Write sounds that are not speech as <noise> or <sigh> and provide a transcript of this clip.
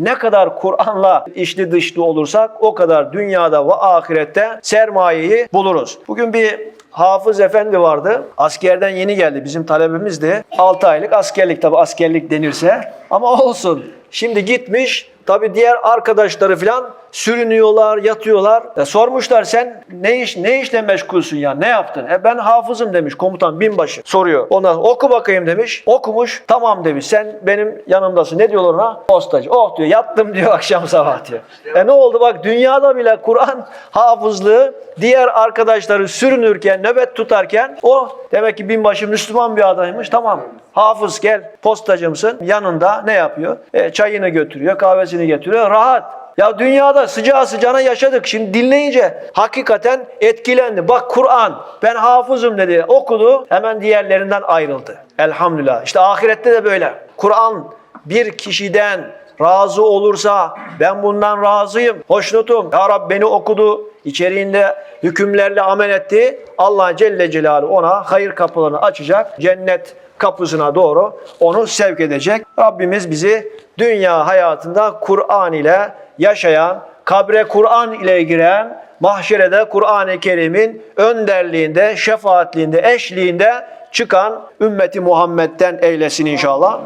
ne kadar Kur'an'la içli dışlı olursak o kadar dünyada ve ahirette sermayeyi buluruz. Bugün bir Hafız Efendi vardı. Askerden yeni geldi. Bizim talebimizdi. 6 aylık askerlik tabi askerlik denirse. Ama olsun. Şimdi gitmiş. Tabi diğer arkadaşları falan sürünüyorlar, yatıyorlar. E sormuşlar sen ne iş ne işle meşgulsün ya? Ne yaptın? E ben hafızım demiş komutan binbaşı. Soruyor. Ona oku bakayım demiş. Okumuş. Tamam demiş. Sen benim yanımdasın. Ne diyorlar ona? Postacı. Oh diyor. Yattım diyor <laughs> akşam sabah diyor. E ne oldu bak dünyada bile Kur'an <laughs> hafızlığı diğer arkadaşları sürünürken, nöbet tutarken o demek ki binbaşı Müslüman bir adaymış. Tamam. Hafız gel postacımsın. Yanında ne yapıyor? E, çayını götürüyor, kahvesini getiriyor. Rahat. Ya dünyada sıcağı sıcağına yaşadık. Şimdi dinleyince hakikaten etkilendi. Bak Kur'an ben hafızım dedi. Okudu. Hemen diğerlerinden ayrıldı. Elhamdülillah. İşte ahirette de böyle. Kur'an bir kişiden razı olursa ben bundan razıyım, hoşnutum. Ya Rab beni okudu, içeriğinde hükümlerle amel etti. Allah Celle Celaluhu ona hayır kapılarını açacak. Cennet kapısına doğru onu sevk edecek. Rabbimiz bizi dünya hayatında Kur'an ile yaşayan, kabre Kur'an ile giren, mahşerede Kur'an-ı Kerim'in önderliğinde, şefaatliğinde, eşliğinde çıkan ümmeti Muhammed'den eylesin inşallah.